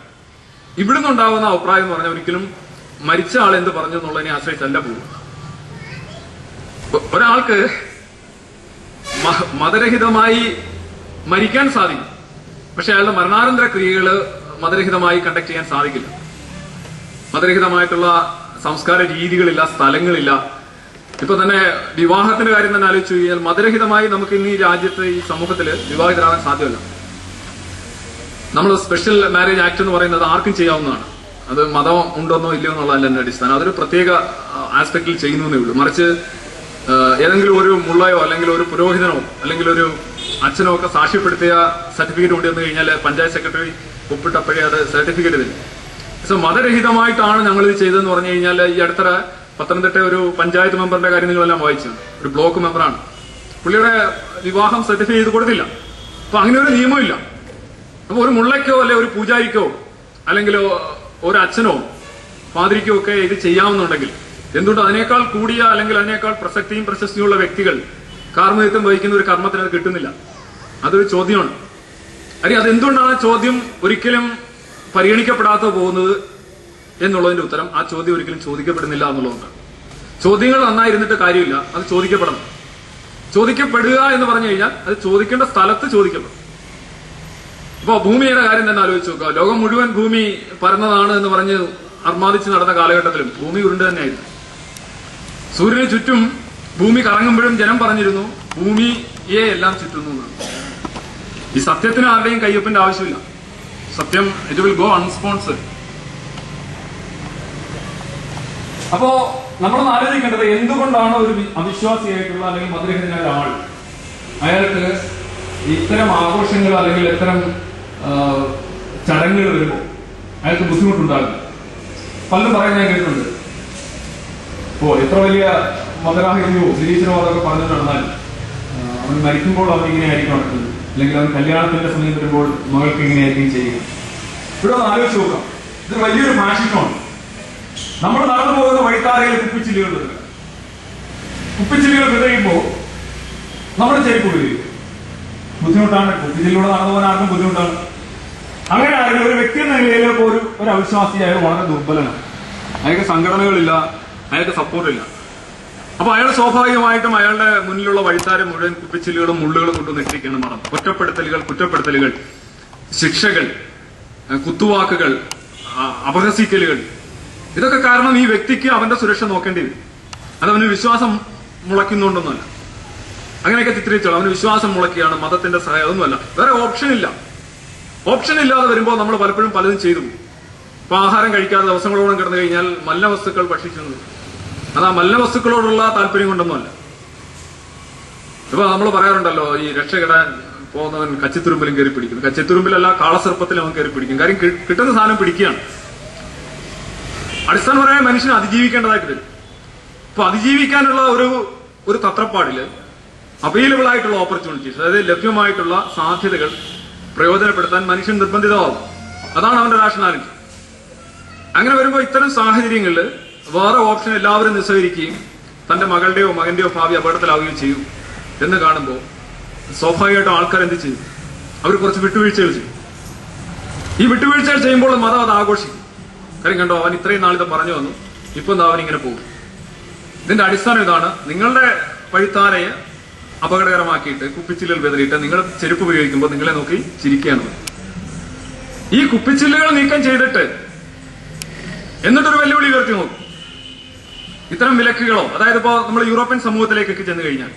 ഇവിടുന്ന് ഉണ്ടാകുന്ന അഭിപ്രായം എന്ന് പറഞ്ഞാൽ ഒരിക്കലും മരിച്ച ആൾ എന്ത് പറഞ്ഞു എന്നുള്ളതിനെ ആശ്രയിച്ചല്ല പോകും ഒരാൾക്ക് മതരഹിതമായി മരിക്കാൻ സാധിക്കും. പക്ഷെ അയാളുടെ മരണാനന്തര ക്രിയകൾ മതരഹിതമായി കണ്ടക്ട് ചെയ്യാൻ സാധിക്കില്ല. മതരഹിതമായിട്ടുള്ള സംസ്കാര രീതികളില്ല സ്ഥലങ്ങളില്ല. ഇപ്പൊ തന്നെ വിവാഹത്തിന്റെ കാര്യം തന്നെ ആലോചിച്ചു കഴിഞ്ഞാൽ മതരഹിതമായി നമുക്ക് ഇന്ന് ഈ രാജ്യത്ത് ഈ സമൂഹത്തിൽ വിവാഹിതരാകാൻ സാധ്യമല്ല. നമ്മൾ സ്പെഷ്യൽ മാരേജ് ആക്ട് എന്ന് പറയുന്നത് ആർക്കും ചെയ്യാവുന്നതാണ്. അത് മതം ഉണ്ടെന്നോ ഇല്ലയോ എന്നുള്ളതല്ല എന്റെ അടിസ്ഥാനം. അതൊരു പ്രത്യേക ആസ്പെക്റ്റിൽ ചെയ്യുന്നേ ഉള്ളൂ. മറിച്ച് ഏതെങ്കിലും ഒരു മുള്ളയോ അല്ലെങ്കിൽ ഒരു പുരോഹിതനോ അല്ലെങ്കിൽ ഒരു അച്ഛനോ ഒക്കെ സാക്ഷ്യപ്പെടുത്തിയ സർട്ടിഫിക്കറ്റ് കൊണ്ടുവന്നു കഴിഞ്ഞാൽ പഞ്ചായത്ത് സെക്രട്ടറി ഒപ്പിട്ടപ്പോഴേ അത് സർട്ടിഫിക്കറ്റ് തരും. സോ മതരഹിതമായിട്ടാണ് ഞങ്ങൾ ഇത് ചെയ്തതെന്ന് പറഞ്ഞു കഴിഞ്ഞാൽ ഈ അടുത്തറ പത്തനംതിട്ട ഒരു പഞ്ചായത്ത് മെമ്പറിന്റെ കാര്യം നിങ്ങളെല്ലാം വായിച്ചു. ഒരു ബ്ലോക്ക് മെമ്പറാണ്. പുള്ളിയുടെ വിവാഹം സർട്ടിഫൈ ചെയ്ത് കൊടുത്തില്ല. അപ്പൊ അങ്ങനെ ഒരു നിയമമില്ല. അപ്പൊ ഒരു മുള്ളയ്ക്കോ അല്ലെ ഒരു പൂജാരിക്കോ അല്ലെങ്കിൽ ഒരു അച്ഛനോ പാതിരിക്കോ ഒക്കെ ഇത് ചെയ്യാവുന്നുണ്ടെങ്കിൽ എന്തുകൊണ്ട് അതിനേക്കാൾ കൂടിയ അല്ലെങ്കിൽ അതിനേക്കാൾ പ്രസക്തിയും പ്രശസ്തിയുള്ള വ്യക്തികൾ കാർമ്മികത്വം വഹിക്കുന്ന ഒരു കർമ്മത്തിന് അത് കിട്ടുന്നില്ല? അതൊരു ചോദ്യമാണ്. അരി അതെന്തുകൊണ്ടാണ് ചോദ്യം ഒരിക്കലും പരിഗണിക്കപ്പെടാതെ പോകുന്നത് എന്നുള്ളതിന്റെ ഉത്തരം ആ ചോദ്യം ഒരിക്കലും ചോദിക്കപ്പെടുന്നില്ല എന്നുള്ളതുകൊണ്ടാണ്. ചോദ്യങ്ങൾ നന്നായിരുന്നിട്ട് കാര്യമില്ല അത് ചോദിക്കപ്പെടണം. ചോദിക്കപ്പെടുക എന്ന് പറഞ്ഞു കഴിഞ്ഞാൽ അത് ചോദിക്കേണ്ട സ്ഥലത്ത് ചോദിക്കപ്പെടും ഇപ്പൊ ഭൂമിയുടെ കാര്യം തന്നെ ആലോചിച്ച് നോക്കുക. ലോകം മുഴുവൻ ഭൂമി പരന്നതാണ് എന്ന് പറഞ്ഞ് അർമാദിച്ച് നടന്ന കാലഘട്ടത്തിലും ഭൂമി ഉരുണ്ട് തന്നെയായിരുന്നു. സൂര്യന് ചുറ്റും ഭൂമി കറങ്ങുമ്പോഴും ജനം പറഞ്ഞിരുന്നു ഭൂമിയെ എല്ലാം ചുറ്റുന്നു എന്നാണ്. ഈ സത്യത്തിന് ആരുടെയും കയ്യൊപ്പിന്റെ ആവശ്യമില്ല. സത്യം ഇറ്റ് വിൽ ഗോ അൺസ്പോൺസ് അപ്പോ നമ്മൾ ആലോചിക്കേണ്ടത് എന്തുകൊണ്ടാണ് ഒരു അവിശ്വാസിയായിട്ടുള്ള അല്ലെങ്കിൽ മധുരഹിതനായ ഒരാൾ അയാൾക്ക് ഇത്തരം ആഘോഷങ്ങൾ അല്ലെങ്കിൽ ഇത്തരം ചടങ്ങുകൾ വരുമ്പോൾ അയാൾക്ക് ബുദ്ധിമുട്ടുണ്ടാകും. പലരും പറയാൻ ഞാൻ കേട്ടിട്ടുണ്ട്. ഓ എത്ര വലിയ മതരാഹിത്യമോ നിരീക്ഷണമോ അതൊക്കെ പറഞ്ഞിട്ട് നടന്നാൽ അവൻ മരിക്കുമ്പോൾ അവൻ ഇങ്ങനെ ആയിരിക്കും നടക്കുന്നത്. അല്ലെങ്കിൽ അവൻ കല്യാണത്തിന്റെ സമയം വരുമ്പോൾ മകൾക്ക് ഇങ്ങനെയായിരിക്കും ചെയ്യുക. ഇവിടെ ഒന്ന് ആലോചിച്ച് നോക്കാം. ഇത് വലിയൊരു ഫാഷിസമാണ്. നമ്മൾ നടന്നു പോകുന്ന വഴിത്താരയിൽ കുപ്പിച്ചില്ലുകൾ വരിക. കുപ്പിച്ചില്ലുകൾ വിതയുമ്പോൾ നമ്മുടെ ചെരുപ്പ് വരിക ബുദ്ധിമുട്ടാണ്. കുപ്പിച്ചിലൂടെ നടന്നു പോകാൻ ആർക്കും ബുദ്ധിമുട്ടാണ്. അങ്ങനെ ആരെങ്കിലും ഒരു വ്യക്തി എന്ന ഇപ്പോൾ ഒരു ഒരു അവിശ്വാസി അയാൾ വളരെ ദുർബലനാണ്. അയാൾക്ക് സംഘടനകളില്ല അയാൾക്ക് സപ്പോർട്ടില്ല അപ്പൊ അയാൾ സ്വാഭാവികമായിട്ടും അയാളുടെ മുന്നിലുള്ള വഴിത്താരം മുഴുവൻ കുപ്പിച്ചില്ലുകളും മുള്ളുകളും കൊണ്ട് നെറ്റിക്കാണ് മറന്നു കുറ്റപ്പെടുത്തലുകൾ കുറ്റപ്പെടുത്തലുകൾ ശിക്ഷകൾ കുത്തുവാക്കുകൾ അപഹസിക്കലുകൾ. ഇതൊക്കെ കാരണം ഈ വ്യക്തിക്ക് അവന്റെ സുരക്ഷ നോക്കേണ്ടി വരും. അത് അവന് വിശ്വാസം മുളയ്ക്കുന്നുണ്ടെന്നല്ല അങ്ങനെയൊക്കെ ചിത്രീകരിച്ചോളൂ. അവന് വിശ്വാസം മുളയ്ക്കുകയാണ് മതത്തിന്റെ സഹായം. വേറെ ഓപ്ഷൻ ഇല്ല. ഓപ്ഷൻ ഇല്ലാതെ വരുമ്പോൾ നമ്മൾ പലപ്പോഴും പലതും ചെയ്തു. ഇപ്പൊ ആഹാരം കഴിക്കാതെ ദിവസങ്ങളോളം കിടന്നു കഴിഞ്ഞാൽ മല്ല വസ്തുക്കൾ ഭക്ഷിച്ചു അത് ആ മല്ല വസ്തുക്കളോടുള്ള താല്പര്യം കൊണ്ടൊന്നുമല്ല. ഇപ്പൊ നമ്മൾ പറയാറുണ്ടല്ലോ ഈ രക്ഷകിടാൻ പോകുന്നവൻ കച്ചിത്തുരുമ്പിലും കയറി പിടിക്കുന്നു കച്ചിത്തുരുമ്പിലല്ല കാളസർപ്പത്തിലും അവൻ കയറി പിടിക്കും. കാര്യം കിട്ടുന്ന സാധനം പിടിക്കുകയാണ്. അടിസ്ഥാനപരമായ മനുഷ്യനെ അതിജീവിക്കേണ്ടതായിട്ട് വരും. അപ്പൊ അതിജീവിക്കാനുള്ള ഒരു ഒരു തത്രപ്പാടിൽ അവൈലബിൾ ആയിട്ടുള്ള ഓപ്പർച്യൂണിറ്റീസ് അതായത് ലഭ്യമായിട്ടുള്ള സാധ്യതകൾ പ്രയോജനപ്പെടുത്താൻ മനുഷ്യൻ നിർബന്ധിതമാവും. അതാണ് അവന്റെ റാഷണാലിറ്റി അങ്ങനെ വരുമ്പോൾ ഇത്തരം സാഹചര്യങ്ങളിൽ വേറെ ഓപ്ഷൻ എല്ലാവരും നിസ്സഹരിക്കുകയും തന്റെ മകളുടെയോ മകന്റെയോ ഭാവി അപകടത്തിലാവുകയും ചെയ്യും എന്ന് കാണുമ്പോൾ സ്വാഭാവികമായിട്ടും ആൾക്കാർ എന്ത് ചെയ്യും? അവർ കുറച്ച് വിട്ടുവീഴ്ചകൾ ചെയ്യും. ഈ വിട്ടുവീഴ്ചകൾ ചെയ്യുമ്പോൾ മതം അത് ആഘോഷിക്കും. കാര്യം കണ്ടോ അവൻ ഇത്രയും നാളിത് പറഞ്ഞു വന്നു. ഇപ്പൊ അവൻ ഇങ്ങനെ പോകും. ഇതിന്റെ അടിസ്ഥാനം ഇതാണ്. നിങ്ങളുടെ വഴിത്താരയെ അപകടകരമാക്കിയിട്ട് കുപ്പിച്ചില്ലുകൾ വിതറിയിട്ട് നിങ്ങൾ ചെരുപ്പ് ഉപയോഗിക്കുമ്പോൾ നിങ്ങളെ നോക്കി ചിരിക്കുകയാണ്. ഈ കുപ്പിച്ചില്ലുകൾ നീക്കം ചെയ്തിട്ട് എന്നിട്ടൊരു വെല്ലുവിളി ഉയർത്തി നോക്കും. ഇത്തരം വിലക്കുകളോ അതായത് ഇപ്പോ നമ്മൾ യൂറോപ്യൻ സമൂഹത്തിലേക്കൊക്കെ ചെന്ന് കഴിഞ്ഞാൽ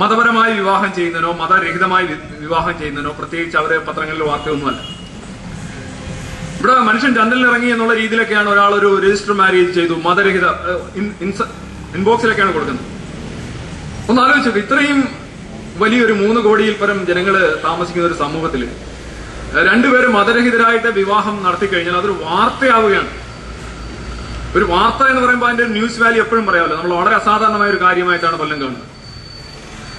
മതപരമായി വിവാഹം ചെയ്യുന്നതിനോ മതരഹിതമായി വിവാഹം ചെയ്യുന്നതിനോ പ്രത്യേകിച്ച് അവരെ പത്രങ്ങളിൽ വാർത്തയൊന്നുമല്ല. ഇവിടെ മനുഷ്യൻ ചന്ദ്രനിൽ ഇറങ്ങി എന്നുള്ള രീതിയിലൊക്കെയാണ് ഒരാൾ ഒരു രജിസ്റ്റർ മാരേജ് ചെയ്തു മതരഹിത ഇൻബോക്സിലൊക്കെയാണ് കൊടുക്കുന്നത്. ഒന്ന് ആലോചിച്ചത് ഇത്രയും വലിയൊരു മൂന്ന് കോടിയിൽ പരം ജനങ്ങൾ താമസിക്കുന്ന ഒരു സമൂഹത്തിൽ രണ്ടുപേരും മതരഹിതരായിട്ട് വിവാഹം നടത്തി കഴിഞ്ഞാൽ അതൊരു വാർത്തയാവുകയാണ്. ഒരു വാർത്ത എന്ന് പറയുമ്പോൾ അതിന്റെ ന്യൂസ് വാല്യൂ എപ്പോഴും പറയാമല്ലോ. നമ്മൾ വളരെ അസാധാരണമായ ഒരു കാര്യമായിട്ടാണ് കൊല്ലം കാണുന്നത്.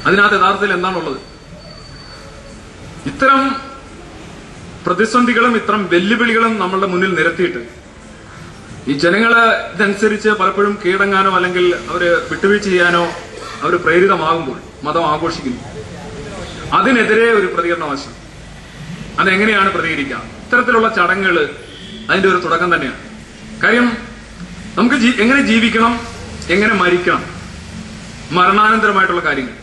അതിനകത്ത് യഥാർത്ഥത്തിൽ എന്താണുള്ളത്? ഇത്തരം പ്രതിസന്ധികളും ഇത്തരം വെല്ലുവിളികളും നമ്മളുടെ മുന്നിൽ നിരത്തിയിട്ട് ഈ ജനങ്ങളെ ഇതനുസരിച്ച് പലപ്പോഴും കീഴടങ്ങാനോ അല്ലെങ്കിൽ അവർ വിട്ടുവീഴ്ച ചെയ്യാനോ അവർ പ്രേരിതമാകുമ്പോൾ മതം ആഘോഷിക്കുന്നു. അതിനെതിരെ ഒരു പ്രതികരണം ആവശ്യം. അതെങ്ങനെയാണ് പ്രതികരിക്കുക? ഇത്തരത്തിലുള്ള ചടങ്ങുകൾ അതിന്റെ ഒരു തുടക്കം തന്നെയാണ്. കാര്യം നമുക്ക് എങ്ങനെ ജീവിക്കണം എങ്ങനെ മരിക്കണം മരണാനന്തരമായിട്ടുള്ള കാര്യങ്ങൾ.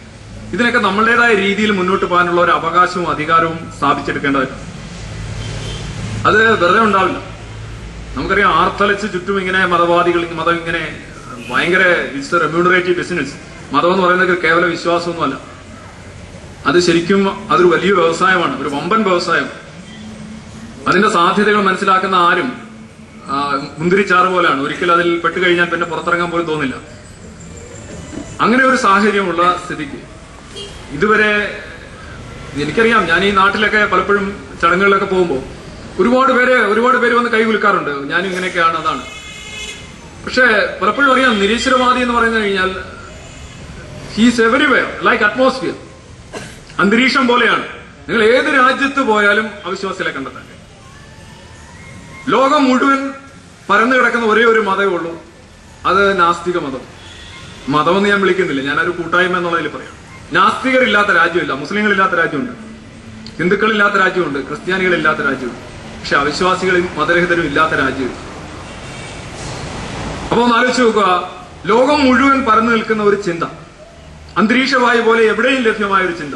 ഇതിനൊക്കെ നമ്മളുടേതായ രീതിയിൽ മുന്നോട്ട് പോകാനുള്ള ഒരു അവകാശവും അധികാരവും സ്ഥാപിച്ചെടുക്കേണ്ടത്. അത് വെറുതെ ഉണ്ടാവില്ല. നമുക്കറിയാം ആർത്തലച്ച് ചുറ്റും ഇങ്ങനെ മതവാദികൾ മതം ഇങ്ങനെ ഭയങ്കര ഇറ്റ്സ് റെമ്യൂണറേറ്റീവ് ബിസിനസ് മതം എന്ന് പറയുന്നത് കേവല വിശ്വാസമൊന്നുമല്ല. അത് ശരിക്കും അതൊരു വലിയ വ്യവസായമാണ് ഒരു വമ്പൻ വ്യവസായം. അതിന്റെ സാധ്യതകൾ മനസ്സിലാക്കുന്ന ആരും മുന്തിരിച്ചാറ് പോലെയാണ്. ഒരിക്കലും അതിൽ പെട്ടുകഴിഞ്ഞാൽ പിന്നെ പുറത്തിറങ്ങാൻ പോലും തോന്നില്ല. അങ്ങനെ ഒരു സാഹചര്യമുള്ള സ്ഥിതിക്ക്. ഇതുവരെ എനിക്കറിയാം ഞാൻ ഈ നാട്ടിലൊക്കെ പലപ്പോഴും ചടങ്ങുകളിലൊക്കെ പോകുമ്പോൾ ഒരുപാട് പേര് ഒരുപാട് പേര് വന്ന് കൈ കുലുക്കാറുണ്ട്. ഞാനും ഇങ്ങനെയൊക്കെയാണ് അതാണ്. പക്ഷേ പലപ്പോഴും അറിയാം നിരീശ്വരവാദി എന്ന് പറഞ്ഞു കഴിഞ്ഞാൽ ഹീസ് എവരിവെയർ ലൈക്ക് അറ്റ്മോസ്ഫിയർ അന്തരീക്ഷം പോലെയാണ്. നിങ്ങൾ ഏത് രാജ്യത്ത് പോയാലും അവിശ്വാസികളെ കണ്ടെത്താൻ. ലോകം മുഴുവൻ പരന്നു കിടക്കുന്ന ഒരേ ഒരു മതമേ ഉള്ളൂ. അത് നാസ്തിക മതം. മതമെന്ന് ഞാൻ വിളിക്കുന്നില്ല. ഞാനൊരു കൂട്ടായ്മ എന്നുള്ളതിൽ പറയാം. നാസ്തികരില്ലാത്ത രാജ്യമില്ല. മുസ്ലിങ്ങളില്ലാത്ത രാജ്യമുണ്ട്. ഹിന്ദുക്കളില്ലാത്ത രാജ്യമുണ്ട്. ക്രിസ്ത്യാനികളില്ലാത്ത രാജ്യമുണ്ട്. പക്ഷെ അവിശ്വാസികളും മതരഹിതരും ഇല്ലാത്ത രാജ്യമില്ല. അപ്പൊ ഒന്ന് ആലോചിച്ച് നോക്കുക. ലോകം മുഴുവൻ പരന്നു നിൽക്കുന്ന ഒരു ചിന്ത. അന്തരീക്ഷവായു പോലെ എവിടെയും ലഭ്യമായ ഒരു ചിന്ത.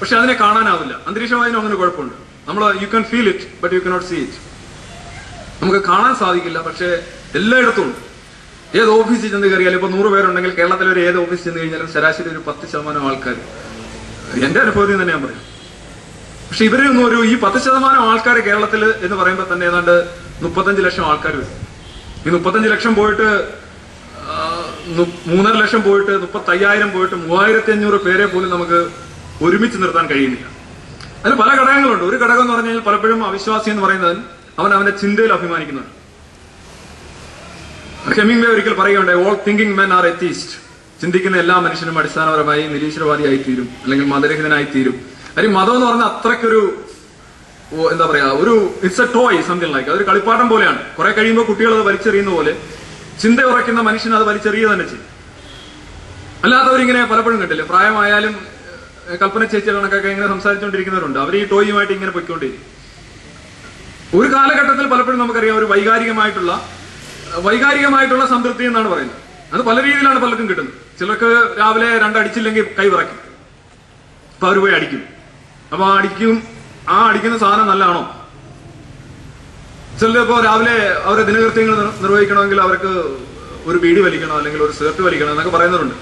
പക്ഷെ അതിനെ കാണാനാവില്ല. അന്തരീക്ഷവായുവിന് അങ്ങനെ കുഴപ്പമുണ്ട്. നമ്മൾ you can feel it but you cannot see it നമുക്ക് കാണാൻ സാധിക്കില്ല പക്ഷെ എല്ലായിടത്തും ഉണ്ട്. ഏത് ഓഫീസിൽ ചെന്ന് കയറിയാലും ഇപ്പൊ നൂറ് പേരുണ്ടെങ്കിൽ കേരളത്തിൽ ഒരു ഏത് ഓഫീസിൽ ചെന്ന് കഴിഞ്ഞാലും ശരാശരി ഒരു പത്ത് ശതമാനം ആൾക്കാർ. എന്റെ അനുഭവത്തിൽ തന്നെ ഞാൻ പറയാം. പക്ഷെ ഇവരൊന്നും ഒരു ഈ പത്ത് ശതമാനം ആൾക്കാർ കേരളത്തിൽ എന്ന് പറയുമ്പോൾ തന്നെ ഏതാണ്ട് മുപ്പത്തഞ്ച് ലക്ഷം ആൾക്കാർ വരും. ഈ മുപ്പത്തഞ്ച് ലക്ഷം പോയിട്ട് മൂന്നര ലക്ഷം പോയിട്ട് മുപ്പത്തയ്യായിരം പോയിട്ട് മൂവായിരത്തി അഞ്ഞൂറ് പേരെ പോലും നമുക്ക് ഒരുമിച്ച് നിർത്താൻ കഴിയുന്നില്ല. അതിന് പല ഘടകങ്ങളുണ്ട്. ഒരു ഘടകം എന്ന് പറഞ്ഞു കഴിഞ്ഞാൽ പലപ്പോഴും അവിശ്വാസി എന്ന് പറയുന്നത് അവൻ അവന്റെ ചിന്തയിൽ അഭിമാനിക്കുന്നുണ്ട്. ഹെമിംഗ് ഒരിക്കൽ പറയുകയുണ്ടായി all thinking men are atheist ചിന്തിക്കുന്ന എല്ലാ മനുഷ്യനും അടിസ്ഥാനപരമായി നിരീശ്വരവാദിയായി തീരും അല്ലെങ്കിൽ മതരഹിതനായി തീരും അതിൽ മതം എന്ന് പറഞ്ഞാൽ അത്രയ്ക്കൊരു ഓ, എന്താ പറയാ ഒരു it's a toy something like അതൊരു കളിപ്പാട്ടം പോലെയാണ്. കുറെ കഴിയുമ്പോൾ കുട്ടികൾ അത് വലിച്ചെറിയുന്ന പോലെ ചിന്ത ഉറയ്ക്കുന്ന മനുഷ്യൻ അത് വലിച്ചെറിയുക തന്നെ ചെയ്യും. അല്ലാത്തവരിങ്ങനെ പലപ്പോഴും കണ്ടില്ലേ പ്രായമായാലും കൽപ്പന ചേച്ചി കണക്കൊക്കെ ഇങ്ങനെ സംസാരിച്ചുകൊണ്ടിരിക്കുന്നവരുണ്ട് അവർ ഈ ടോയുമായിട്ട് ഇങ്ങനെ പൊയ്ക്കൊണ്ടിരിക്കും. ഒരു കാലഘട്ടത്തിൽ പലപ്പോഴും നമുക്കറിയാം ഒരു വൈകാരികമായിട്ടുള്ള വൈകാരികമായിട്ടുള്ള സംതൃപ്തി എന്നാണ് പറയുന്നത്. അത് പല രീതിയിലാണ് പലർക്കും കിട്ടുന്നത്. ചിലർക്ക് രാവിലെ രണ്ടടിച്ചില്ലെങ്കിൽ കൈ വിറയ്ക്കും. അപ്പൊ അവർ പോയി അടിക്കും. അപ്പൊ ആ അടിക്കും ആ അടിക്കുന്ന സാധനം നല്ലതാണോ? ചിലപ്പോ രാവിലെ അവരെ ദിനകൃത്യങ്ങൾ നിർവഹിക്കണമെങ്കിൽ അവർക്ക് ഒരു ബീഡി വലിക്കണം അല്ലെങ്കിൽ ഒരു സിഗരറ്റ് വലിക്കണം എന്നൊക്കെ പറയുന്നവരുണ്ട്.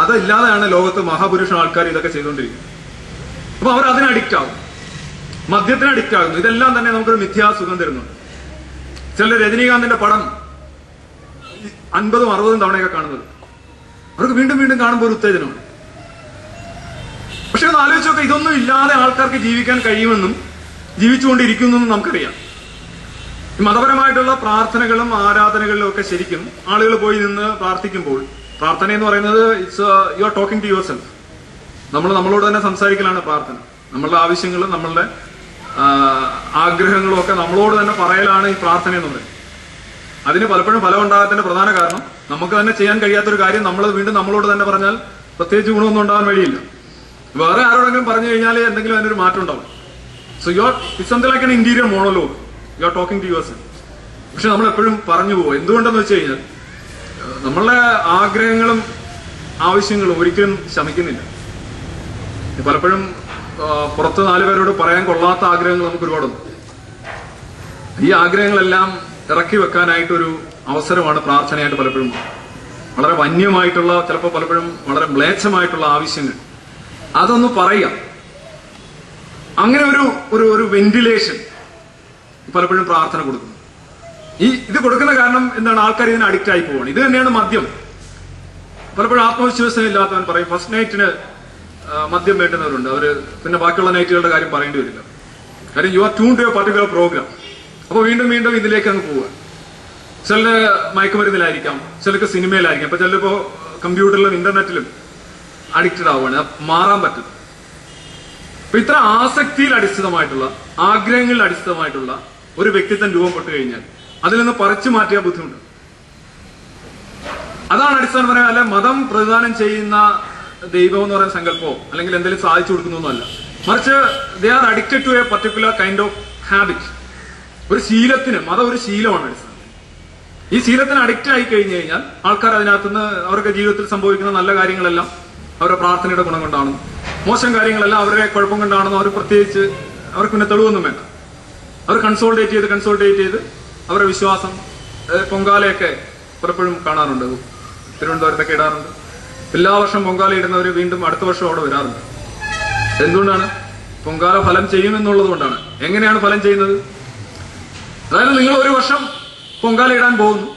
അതല്ലാതെയാണ് ലോകത്ത് മഹാപുരുഷ ആൾക്കാർ ഇതൊക്കെ ചെയ്തുകൊണ്ടിരിക്കുന്നത്. അപ്പൊ അവർ അതിന് അഡിക്റ്റ് ആകും മദ്യത്തിന് അഡിക്റ്റ് ആകുന്നു. ഇതെല്ലാം തന്നെ നമുക്കൊരു മിഥ്യാസുഖം തരുന്നുണ്ട്. ചില രജനീകാന്തിന്റെ പടം അൻപതും അറുപതും തവണയൊക്കെ കാണുന്നത്. അവർക്ക് വീണ്ടും വീണ്ടും കാണുമ്പോൾ ഒരു ഉത്തേജനമാണ്. പക്ഷെ ഒന്ന് ആലോചിച്ചൊക്കെ ഇതൊന്നും ഇല്ലാതെ ആൾക്കാർക്ക് ജീവിക്കാൻ കഴിയുമെന്നും ജീവിച്ചുകൊണ്ടിരിക്കുന്നെന്നും നമുക്കറിയാം. ഈ മതപരമായിട്ടുള്ള പ്രാർത്ഥനകളും ആരാധനകളിലും ഒക്കെ ശരിക്കും ആളുകൾ പോയി നിന്ന് പ്രാർത്ഥിക്കുമ്പോൾ പ്രാർത്ഥന എന്ന് പറയുന്നത് it's you are talking to yourself നമ്മൾ നമ്മളോട് തന്നെ സംസാരിക്കലാണ് പ്രാർത്ഥന. നമ്മളുടെ ആവശ്യങ്ങളും നമ്മളുടെ ആഗ്രഹങ്ങളും ഒക്കെ നമ്മളോട് തന്നെ പറയലാണ് ഈ പ്രാർത്ഥന എന്ന് പറയുന്നത് അതിന് പലപ്പോഴും ഫലം ഉണ്ടാകാത്തതിന്റെ പ്രധാന കാരണം നമുക്ക് തന്നെ ചെയ്യാൻ കഴിയാത്തൊരു കാര്യം നമ്മൾ വീണ്ടും നമ്മളോട് തന്നെ പറഞ്ഞാൽ പ്രത്യേകിച്ച് ഗുണമൊന്നും ഉണ്ടാകാൻ വഴിയില്ല. വേറെ ആരോടെങ്കിലും പറഞ്ഞു കഴിഞ്ഞാൽ എന്തെങ്കിലും അതിനൊരു മാറ്റം ഉണ്ടാവും. So you are it something like an interior monologue you are talking to your പക്ഷെ നമ്മൾ എപ്പോഴും പറഞ്ഞു പോകും. എന്തുകൊണ്ടെന്ന് വെച്ച് കഴിഞ്ഞാൽ നമ്മളുടെ ആഗ്രഹങ്ങളും ആവശ്യങ്ങളും ഒരിക്കലും ശമിക്കുന്നില്ല. പലപ്പോഴും പുറത്ത് നാല് പേരോട് പറയാൻ കൊള്ളാത്ത ആഗ്രഹങ്ങൾ നമുക്ക് ഒരുപാടുണ്ട്. ഈ ആഗ്രഹങ്ങളെല്ലാം ഇറക്കി വെക്കാനായിട്ടൊരു അവസരമാണ് പ്രാർത്ഥനയായിട്ട് പലപ്പോഴും. വളരെ വന്യമായിട്ടുള്ള ചിലപ്പോൾ പലപ്പോഴും വളരെ മ്ലേച്ഛമായിട്ടുള്ള ആവശ്യങ്ങൾ. അതൊന്ന് പറയുക. അങ്ങനെ ഒരു ഒരു ഒരു വെന്റിലേഷൻ പലപ്പോഴും പ്രാർത്ഥന കൊടുക്കുന്നു. ഈ ഇത് കൊടുക്കുന്ന കാരണം എന്താണ്? ആൾക്കാർ ഇതിന് അഡിക്റ്റ് ആയി പോവാണ്. ഇത് തന്നെയാണ് മദ്യം. പലപ്പോഴും ആത്മവിശ്വാസം ഇല്ലാത്തവൻ പറയും ഫസ്റ്റ് നൈറ്റിന് മദ്യം വേണ്ടുന്നവരുണ്ട്. അവർ പിന്നെ ബാക്കിയുള്ള നൈറ്റുകളുടെ കാര്യം പറയേണ്ടി വരില്ല. കാര്യം you are tune to a particular program അപ്പൊ വീണ്ടും വീണ്ടും ഇതിലേക്ക് അങ്ങ് പോവുക. ചില മയക്കുമരുന്നിലായിരിക്കാം ചിലർക്ക് സിനിമയിലായിരിക്കാം. ഇപ്പൊ ചിലപ്പോ കമ്പ്യൂട്ടറിലും ഇന്റർനെറ്റിലും അഡിക്റ്റഡ് ആവുകയാണ്. മാറാൻ പറ്റും അപ്പൊ ഇത്ര ആസക്തിയിൽ അടിസ്ഥിതമായിട്ടുള്ള ആഗ്രഹങ്ങളിൽ അടിസ്ഥിതമായിട്ടുള്ള ഒരു വ്യക്തിത്വം രൂപപ്പെട്ടു കഴിഞ്ഞാൽ അതിൽ നിന്ന് പറിച്ചു മാറ്റിയ ബുദ്ധിമുട്ട്. അതാണ് അടിസ്ഥാനപരമായ അല്ലെ മതം പ്രതിദാനം ചെയ്യുന്ന ദൈവം എന്ന് പറയുന്ന സങ്കല്പമോ അല്ലെങ്കിൽ എന്തെങ്കിലും സാധിച്ചു കൊടുക്കുന്നൊന്നുമല്ല മറിച്ച് they are addicted to a particular kind of habit ഒരു ശീലത്തിന് മതം ഒരു ശീലമാണ് അടിസ്ഥാനം. ഈ ശീലത്തിന് അഡിക്റ്റ് ആയി കഴിഞ്ഞു കഴിഞ്ഞാൽ ആൾക്കാർ അതിനകത്തുനിന്ന് അവരുടെ ജീവിതത്തിൽ സംഭവിക്കുന്ന നല്ല കാര്യങ്ങളെല്ലാം അവരുടെ പ്രാർത്ഥനയുടെ ഗുണം കൊണ്ടാണ്. മോശം കാര്യങ്ങളെല്ലാം അവരുടെ കുഴപ്പം കൊണ്ടാണെന്ന് അവർ പ്രത്യേകിച്ച് അവർക്ക് പിന്നെ തെളിവൊന്നും വേണ്ട. അവർ കൺസോൾട്ടേറ്റ് ചെയ്ത് കൺസോൾട്ടേറ്റ് ചെയ്ത് അവരുടെ വിശ്വാസം പൊങ്കാലയൊക്കെ പലപ്പോഴും കാണാറുണ്ട്. തിരുവനന്തപുരത്തൊക്കെ ഇടാറുണ്ട്. എല്ലാ വർഷം പൊങ്കാല ഇടുന്നവർ വീണ്ടും അടുത്ത വർഷം അവിടെ വരാറുണ്ട്. എന്തുകൊണ്ടാണ്? പൊങ്കാല ഫലം ചെയ്യുമെന്നുള്ളത് കൊണ്ടാണ്. എങ്ങനെയാണ് ഫലം ചെയ്യുന്നത്? അതായത് നിങ്ങൾ ഒരു വർഷം പൊങ്കാല ഇടാൻ പോകുന്നു.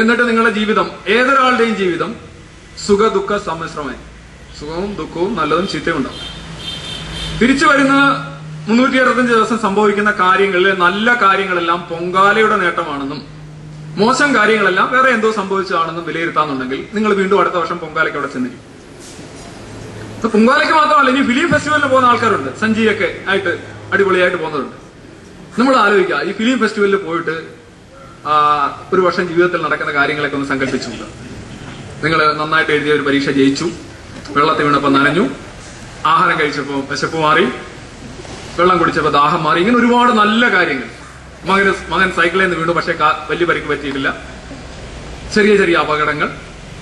എന്നിട്ട് നിങ്ങളുടെ ജീവിതം ഏതൊരാളുടെയും ജീവിതം സുഖ ദുഃഖ സമ്മിശ്രമായി. സുഖവും ദുഃഖവും നല്ലതും ചീത്തയും ഉണ്ടാവും. തിരിച്ചു വരുന്ന മുന്നൂറ്റി അറുപത്തഞ്ച് ദിവസം സംഭവിക്കുന്ന കാര്യങ്ങളിൽ നല്ല കാര്യങ്ങളെല്ലാം പൊങ്കാലയുടെ നേട്ടമാണെന്നും മോശം കാര്യങ്ങളെല്ലാം വേറെ എന്തോ സംഭവിച്ചതാണെന്നും വിലയിരുത്താന്നുണ്ടെങ്കിൽ നിങ്ങൾ വീണ്ടും അടുത്ത വർഷം പൊങ്കാലയ്ക്ക് അവിടെ ചെന്നിരിക്കും. പൊങ്കാലയ്ക്ക് മാത്രമല്ല ഇനി ഫിലിം ഫെസ്റ്റിവലിന് പോകുന്ന ആൾക്കാരുണ്ട്. സഞ്ജിയൊക്കെ ആയിട്ട് അടിപൊളിയായിട്ട് പോകുന്നവരുണ്ട്. നമ്മൾ ആലോചിക്കുക ഈ ഫിലിം ഫെസ്റ്റിവലിൽ പോയിട്ട് ഒരു വർഷം ജീവിതത്തിൽ നടക്കുന്ന കാര്യങ്ങളൊക്കെ ഒന്ന് സങ്കല്പിച്ചുകൊണ്ട്. നിങ്ങൾ നന്നായിട്ട് എഴുതിയ ഒരു പരീക്ഷ ജയിച്ചു. വെള്ളത്തിൽ വീണപ്പോൾ നനഞ്ഞു. ആഹാരം കഴിച്ചപ്പോൾ വിശപ്പ് മാറി. വെള്ളം കുടിച്ചപ്പോൾ ദാഹം മാറി. ഇങ്ങനെ ഒരുപാട് നല്ല കാര്യങ്ങൾ. മകന് മകൻ സൈക്കിളിൽ നിന്ന് വീണു പക്ഷേ വലിയ പരിക്ക് പറ്റിയിട്ടില്ല. ചെറിയ ചെറിയ അപകടങ്ങൾ.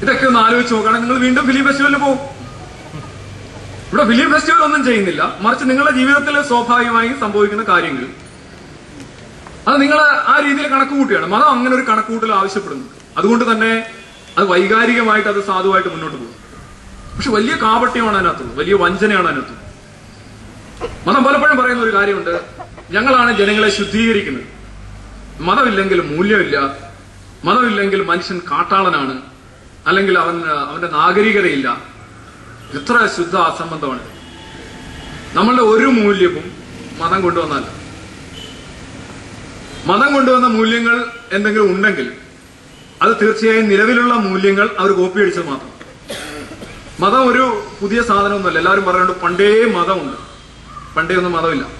ഇതൊക്കെ ഒന്ന് ആലോചിച്ച് നോക്കുകയാണെങ്കിൽ നിങ്ങൾ വീണ്ടും ഫിലിം ഫെസ്റ്റിവലിൽ പോകും. ഇവിടെ ഫിലിം ഫെസ്റ്റിവൽ ഒന്നും ചെയ്യുന്നില്ല. മറിച്ച് നിങ്ങളുടെ ജീവിതത്തിൽ സ്വാഭാവികമായി സംഭവിക്കുന്ന കാര്യങ്ങൾ. അത് നിങ്ങൾ ആ രീതിയിൽ കണക്ക് കൂട്ടുകയാണ്. മതം അങ്ങനെ ഒരു കണക്കുകൂട്ടൽ ആവശ്യപ്പെടുന്നു അതുകൊണ്ട് തന്നെ അത് വൈകാരികമായിട്ട് അത് സാധുവായിട്ട് മുന്നോട്ട് പോകും. പക്ഷെ വലിയ കാപട്യമാണ് അതിനകത്തുള്ളത് വലിയ വഞ്ചനയാണ് അതിനകത്തുള്ളത് മതം പലപ്പോഴും പറയുന്ന ഒരു കാര്യമുണ്ട്. ഞങ്ങളാണ് ജനങ്ങളെ ശുദ്ധീകരിക്കുന്നത്. മതമില്ലെങ്കിൽ മൂല്യമില്ല. മതമില്ലെങ്കിൽ മനുഷ്യൻ കാട്ടാളനാണ്. അല്ലെങ്കിൽ അവൻ അവന്റെ നാഗരികതയില്ല. എത്ര ശുദ്ധ അസംബന്ധമാണ്. നമ്മളുടെ ഒരു മൂല്യവും മതം കൊണ്ടുവന്നല്ല മതം കൊണ്ടുവന്ന മൂല്യങ്ങൾ എന്തെങ്കിലും ഉണ്ടെങ്കിൽ അത് തീർച്ചയായും നിലവിലുള്ള മൂല്യങ്ങൾ അവർ കോപ്പി അടിച്ചത് മാത്രം. മതം ഒരു പുതിയ സാധനമൊന്നുമല്ല. എല്ലാവരും പറയുന്നുണ്ട് പണ്ടേ മതമുണ്ട്. പണ്ടേ ഒന്നും മതമില്ല.